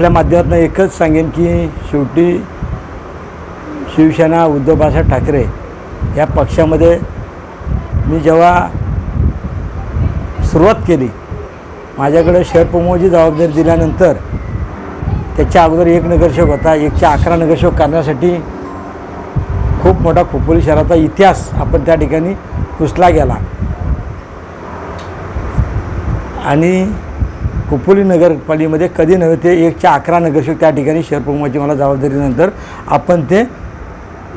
आपल्या माध्यमातून एकच सांगेन की शेवटी शिवसेना उद्धव बाळासाहेब ठाकरे या पक्षामध्ये मी जेव्हा सुरुवात केली माझ्याकडे शहर जबाबदारी दिल्यानंतर त्याच्या अगोदर एक नगरसेवक होता एकशे अकरा नगरसेवक करण्यासाठी खूप मोठा खोपोली शहराचा इतिहास आपण त्या ठिकाणी पुसला गेला. आणि खोपोली नगरपालिकेमध्ये कधी नव्हे ते एकच्या अकरा नगरसेवक त्या ठिकाणी शहर प्रमुखाची मला जबाबदारीनंतर आपण ते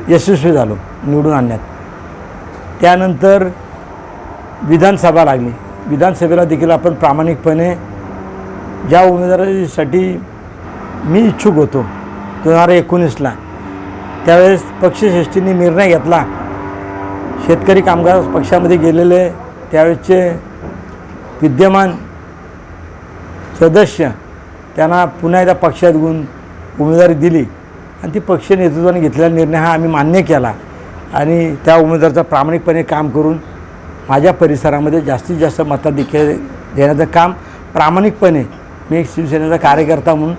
यशस्वी झालो निवडून आणण्यात. त्यानंतर विधानसभा लागली. विधानसभेला देखील आपण प्रामाणिकपणे ज्या उमेदवारासाठी मी इच्छुक होतो दोन हजार एकोणीसला. त्यावेळेस पक्षश्रेष्ठींनी निर्णय घेतला. शेतकरी कामगार पक्षामध्ये गेलेले त्यावेळेसचे विद्यमान सदस्य त्यांना पुन्हा एकदा पक्षात घेऊन उमेदवारी दिली. आणि ती पक्ष नेतृत्वाने घेतलेला निर्णय हा आम्ही मान्य केला. आणि त्या उमेदवाराचा प्रामाणिकपणे काम करून माझ्या परिसरामध्ये जास्तीत जास्त मताधिक्य देण्याचं काम प्रामाणिकपणे मी एक शिवसेनेचा कार्यकर्ता म्हणून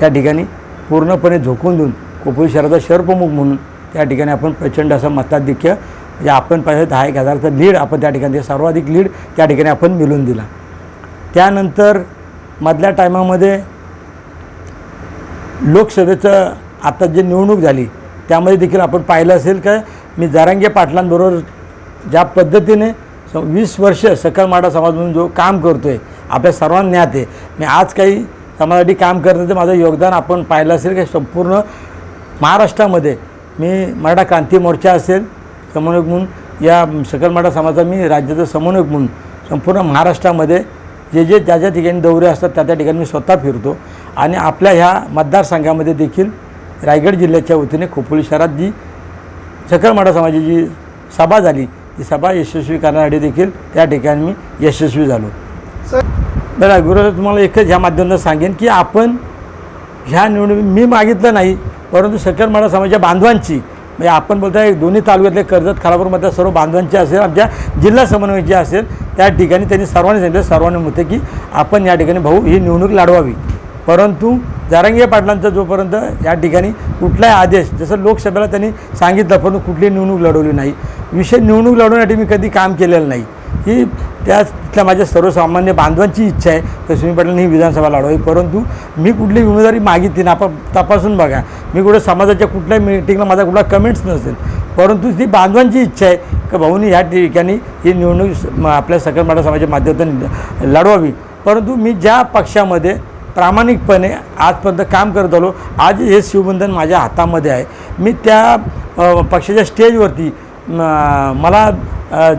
त्या ठिकाणी पूर्णपणे झोकून देऊन कोपरी शहराचा शहरप्रमुख म्हणून त्या ठिकाणी आपण प्रचंड असं मताधिक्य म्हणजे आपण पाहिजे दहा एक हजारचा लीड आपण त्या ठिकाणी सर्वाधिक लीड त्या ठिकाणी आपण मिळवून दिला. त्यानंतर मधल्या टायमामध्ये लोकसभेचं आता जे निवडणूक झाली त्यामध्ये देखील आपण पाहिलं असेल का मी जारांगे पाटलांबरोबर ज्या पद्धतीने स वीस वर्ष सकल माडा समाज म्हणून जो काम करतो आहे आपल्या सर्वांना ज्ञात आहे. मी आज काही समाजासाठी काम करण्याचं माझं योगदान आपण पाहिलं असेल की संपूर्ण महाराष्ट्रामध्ये मी मराठा क्रांती मोर्चा असेल समन्वयक म्हणून या सकल मराठा समाजाचा मी राज्याचं समन्वयक म्हणून संपूर्ण महाराष्ट्रामध्ये जे जे ज्या ज्या ठिकाणी दौरे असतात त्या त्या ठिकाणी मी स्वतः फिरतो. आणि आपल्या ह्या मतदारसंघामध्ये देखील रायगड जिल्ह्याच्या वतीने खोपोली शहरात जी सकल समाजाची जी सभा झाली ती सभा यशस्वी करण्यासाठी देखील त्या ठिकाणी मी यशस्वी झालो. बरं गुरु तुम्हाला एकच ह्या माध्यमातून सांगेन की आपण ह्या निवडणूक मी मागितलं नाही परंतु सकल समाजाच्या बांधवांची म्हणजे आपण बोलताय दोन्ही तालुक्यातले कर्जत खालापूरमधल्या सर्व बांधवांचे असेल आमच्या जिल्हा समन्वयचे असेल त्या ठिकाणी त्यांनी सर्वांनी सांगितलं सर्वांनी म्हणते की आपण या ठिकाणी भाऊ ही निवडणूक लढवावी. परंतु जारंगे पाटलांचा जोपर्यंत या ठिकाणी कुठलाही आदेश जसं लोकसभेला त्यांनी सांगितलं परंतु कुठली निवडणूक लढवली नाही. विषय निवडणूक लढवण्यासाठी मी कधी काम केलेलं नाही. ही त्या तिथल्या माझ्या सर्वसामान्य बांधवांची इच्छा आहे की सुनील पाटलांनी ही विधानसभा लढवावी. परंतु मी कुठली उमेदवारी मागितली ना आपण तपासून बघा. मी कुठे समाजाच्या कुठल्याही मिटिंगला माझा कुठला कमेंट्स नसेल. परंतु ती बांधवांची इच्छा आहे की भाऊनी ह्या ठिकाणी ही निवडणूक आपल्या सकल मराठा समाजाच्या माध्यमातून लढवावी. परंतु मी ज्या पक्षामध्ये प्रामाणिकपणे आजपर्यंत काम करत आलो आज हे शिवबंधन माझ्या हातामध्ये आहे. मी त्या पक्षाच्या स्टेजवरती मला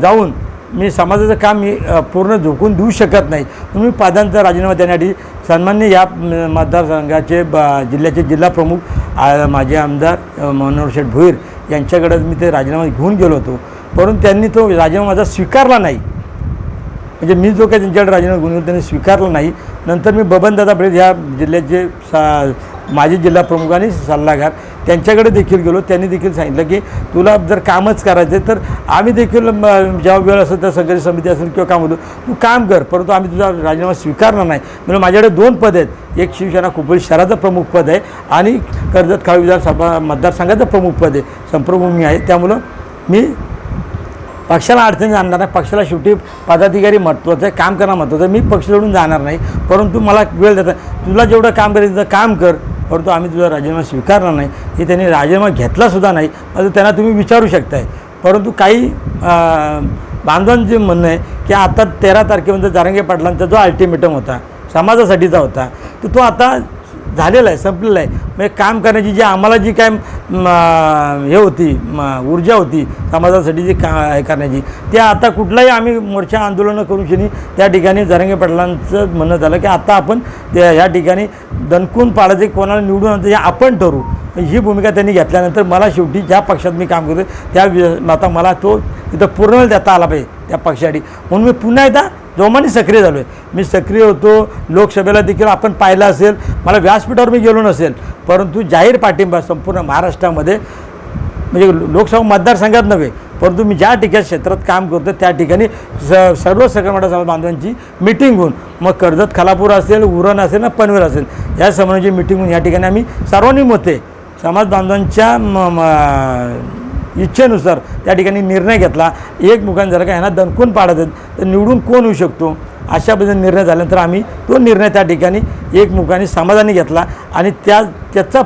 जाऊन मी समाजाचं काम मी पूर्ण झोकून देऊ शकत नाही. तुम्ही मी राजीनामा देण्यासाठी सन्मान्य या मतदारसंघाचे ब जिल्ह्याचे जिल्हा प्रमुख माजी आमदार मनोहर शेठ भोईर यांच्याकडे मी ते राजीनामा घेऊन गेलो होतो. परंतु त्यांनी तो राजीनामा माझा स्वीकारला नाही. म्हणजे मी जो काही त्यांच्याकडे राजीनामा घेऊन गेलो त्यांनी स्वीकारला नाही. नंतर मी बबनदादा बळेज ह्या जिल्ह्याचे सा माजी जिल्हा आणि सल्लागार त्यांच्याकडे देखील गेलो त्यांनी देखील सांगितलं की तुला जर कामच करायचं आहे तर आम्ही देखील म, जेव्हा वेळ असेल तर संघर्ष समिती असेल किंवा काम होतो तू काम कर परंतु आम्ही तुझा राजीनामा स्वीकारणार नाही. म्हणजे माझ्याकडे दोन पद आहेत. एक शिवसेना कुपळी शहराचं प्रमुख पद आहे आणि कर्जत खाळ विधानसभा मतदारसंघाचं प्रमुख पद आहे. संप्रभूमी आहे. त्यामुळं मी पक्षाला अडचणी आणणार नाही. पक्षाला शेवटी पदाधिकारी महत्त्वाचं आहे काम करणं महत्त्वाचं आहे. मी पक्ष सोडून जाणार नाही. परंतु मला वेळ देता तुला जेवढं काम करायचं तर काम कर. परंतु आम्ही तुझा राजीनामा स्वीकारणार नाही. हे त्यांनी राजीनामा घेतलासुद्धा नाही. असं त्यांना तुम्ही विचारू शकताय. परंतु काही बांधवांचे म्हणणं आहे की आता तेरा तारखेपर्यंत जारंगे पाटलांचा जो अल्टिमेटम होता समाजासाठीचा होता तर तो आता झालेलं आहे संपलेलं आहे. म्हणजे काम करण्याची जी आम्हाला जी काय हे होती ऊर्जा होती समाजासाठी जी का हे करण्याची त्या आता कुठलाही आम्ही मोर्चा आंदोलनं करू शनी त्या ठिकाणी जरंगे पाटलांचं म्हणणं झालं की आता आपण त्या ह्या ठिकाणी दणकून पाडायचे कोणाला निवडून हे आपण ठरू ही भूमिका त्यांनी घेतल्यानंतर मला शेवटी ज्या पक्षात मी काम करतो त्या आता मला तो इथं पूर्ण देता आला पाहिजे त्या पक्षासाठी. म्हणून मी पुन्हा एकदा जोमाने सक्रिय झालो आहे मी सक्रिय होतो लोकसभेला देखील आपण पाहिलं असेल मला व्यासपीठावर मी गेलो नसेल परंतु जाहीर पाठिंबा संपूर्ण महाराष्ट्रामध्ये म्हणजे लोकसभा मतदारसंघात नव्हे परंतु मी ज्या ठिकाणी क्षेत्रात काम करतो त्या ठिकाणी स सर्व सकलमाटा समाज बांधवांची मिटिंग होऊन मग कर्जत खालापूर असेल उरण असेल ना पनवेल असेल या संबंधाची मिटिंग होऊन या ठिकाणी आम्ही सर्वांनी मते समाज बांधवांच्या म- इच्छेनुसार त्या ठिकाणी निर्णय घेतला. एक मुखान झालं का ह्यांना दणकून पाडत आहेत. तर निवडून कोण होऊ शकतो? अशा पद्धतीने निर्णय झाल्यानंतर आम्ही तो निर्णय त्या ठिकाणी एकमुखाने समाधानी घेतला आणि त्या त्याचा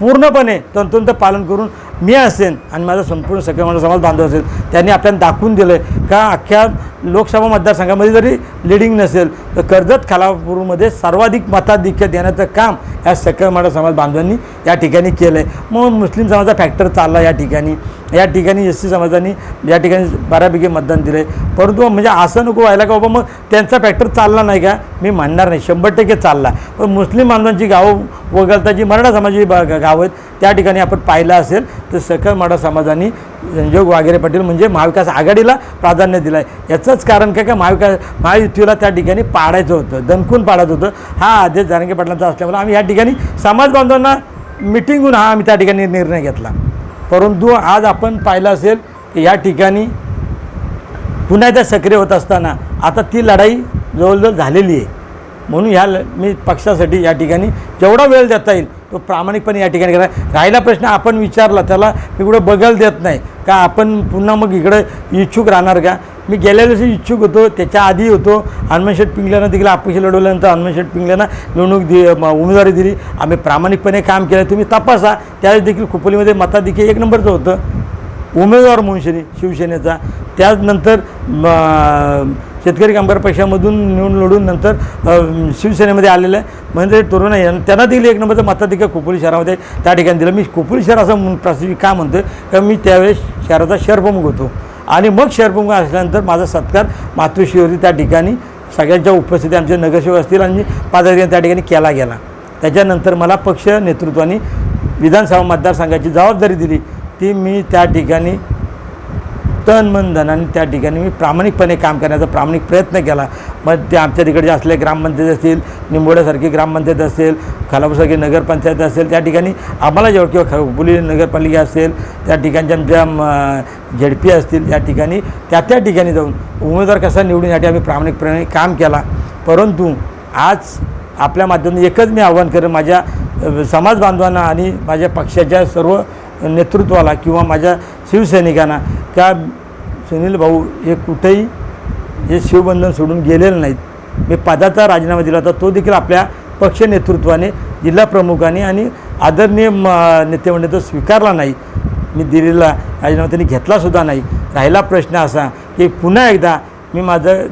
पूर्णपणे तंतोतंत पालन करून मी असेन आणि माझा संपूर्ण सकल समाज बांधव असेल त्यांनी आपल्याला दाखवून दिलं आहे का अख्ख्या लोकसभा मतदारसंघामध्ये जरी लिडिंग नसेल तर कर्जत खालापूरमध्ये सर्वाधिक मताधिक्य देण्याचं काम या सकल मराठा समाज बांधवांनी या ठिकाणी केलं आहे मग मुस्लिम समाजाचा फॅक्टर चालला या ठिकाणी. या ठिकाणी एस सी समाजाने या ठिकाणी बऱ्यापैकी मतदान दिलं आहे परंतु म्हणजे असं नको व्हायला का बाबा मग त्यांचा फॅक्टर चालला नाही का? मी म्हणणार नाही. शंभर टक्के चालला. पण मुस्लिम बांधवांची गावं वगळता जी मराठा समाजाची गावं आहेत त्या ठिकाणी आपण पाहिलं असेल तर सकल मराठा समाजाने संजोग वागेरे पाटील म्हणजे महाविकास आघाडीला प्राधान्य दिलं आहे याचंच कारण काय का? महाविकास महायुतीला त्या ठिकाणी पाडायचं होतं दणकून पाडायचं होतं. हा आदेश जारंगे पाटलांचा असल्यामुळे आम्ही या ठिकाणी समाज बांधवांना मिटिंगहून हा आम्ही त्या ठिकाणी निर्णय घेतला. परंतु आज आपण पाहिलं असेल की या ठिकाणी पुन्हा एकदा सक्रिय होत असताना आता ती लढाई जवळजवळ झालेली आहे. म्हणून ह्या ल- मी पक्षासाठी या ठिकाणी जेवढा वेळ देता येईल तो प्रामाणिकपणे या ठिकाणी करा. राहिला प्रश्न आपण विचारला त्याला मी कुठं बघायला देत नाही. का आपण पुन्हा मग इकडं इच्छुक राहणार का? मी गेल्या वर्षी इच्छुक होतो त्याच्या आधी होतो. हनुमानशेठ पिंगल्यानं देखील अपक्ष लढवल्यानंतर हनुमानशेठ पिंगल्यानं निवडणूक दि उमेदवारी दिली. आम्ही प्रामाणिकपणे काम केलं. तुम्ही तपासा. त्यावेळेस देखील खोपोलीमध्ये मताधिक्य एक नंबरचं होतं. उमेदवार म्हणून शनी शिवसेनेचा. त्यानंतर म, शेतकरी कामगार पक्षामधून निवडून लढून नंतर शिवसेनेमध्ये आलेलं आहे. म्हणजे तरुण आहे आणि त्यांना देखील एक नंबरचं मतादेखील खोपोली शहरामध्ये त्या ठिकाणी दिलं. मी खोपोली शहर असं म्हणून प्रास्ताविक का म्हणतो का मी त्यावेळेस शहराचा शहरप्रमुख होतो. आणि मग शहरप्रमुख असल्यानंतर माझा सत्कार मातृश्रीवरती त्या ठिकाणी. सगळ्यांच्या उपस्थिती आमचे नगरसेवक असतील आणि पदाधिकारी त्या ठिकाणी केला गेला. त्याच्यानंतर मला पक्ष नेतृत्वाने विधानसभा मतदारसंघाची जबाबदारी दिली. ती मी त्या ठिकाणी तन मन धनाने त्या ठिकाणी मी प्रामाणिकपणे काम करण्याचा प्रामाणिक प्रयत्न केला. मग ते आमच्या तिकडचे असले ग्रामपंचायत असतील निंबोड्यासारखी ग्रामपंचायत असेल खालापूरसारखी नगरपंचायत असेल त्या ठिकाणी आम्हाला जेव्हा किंवा खबुली नगरपालिका असेल त्या ठिकाणच्या आमच्या झेडपी असतील या ठिकाणी त्या त्या ठिकाणी जाऊन उमेदवार कसा निवडण्यासाठी आम्ही प्रामाणिकपणे काम केला. परंतु आज आपल्या माध्यमातून एकच मी आव्हान करेन माझ्या समाज बांधवांना आणि माझ्या पक्षाच्या सर्व नेतृत्वाला किंवा माझ्या शिवसैनिकांना का सुनील भाऊ हे कुठेही हे शिवबंधन सोडून गेलेले नाहीत. मी पदाचा राजीनामा दिला होता तो देखील आपल्या पक्ष नेतृत्वाने जिल्हा प्रमुखाने आणि आदरणीय म नेतेमंडळी तो स्वीकारला नाही. मी दिलेला राजीनामा त्यांनी घेतलासुद्धा नाही. राहिला प्रश्न असा की पुन्हा एकदा मी माझं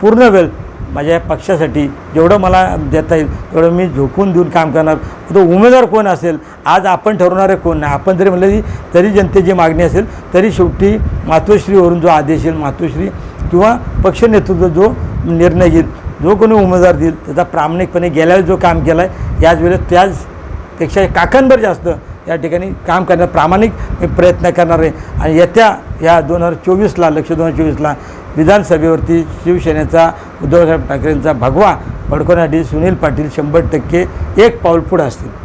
पूर्ण वेळ माझ्या पक्षासाठी जेवढं मला देता येईल तेवढं मी झोकून देऊन काम करणार. तो उमेदवार कोण असेल? आज आपण ठरवणारे कोण नाही? आपण जरी म्हणलं की तरी जनतेची मागणी असेल तरी शेवटी मातोश्रीवरून जो आदेश येईल मातोश्री किंवा पक्ष नेतृत्व जो निर्णय घेईल जो कोणी उमेदवार देईल त्याचा प्रामाणिकपणे गेल्या जो काम केला आहे याच वेळेस त्याचपेक्षा काकांवर जास्त या ठिकाणी काम करण्यात प्रामाणिक प्रयत्न करणार आहे. आणि येत्या या दोन हजार चोवीसला लक्ष दोन हजार चोवीसला विधानसभेवरती शिवसेनेचा उद्धवसाहेब ठाकरेंचा भगवा फडकवण्यासाठी सुनील पाटील शंभर टक्के एक पाऊल पुढं असतील.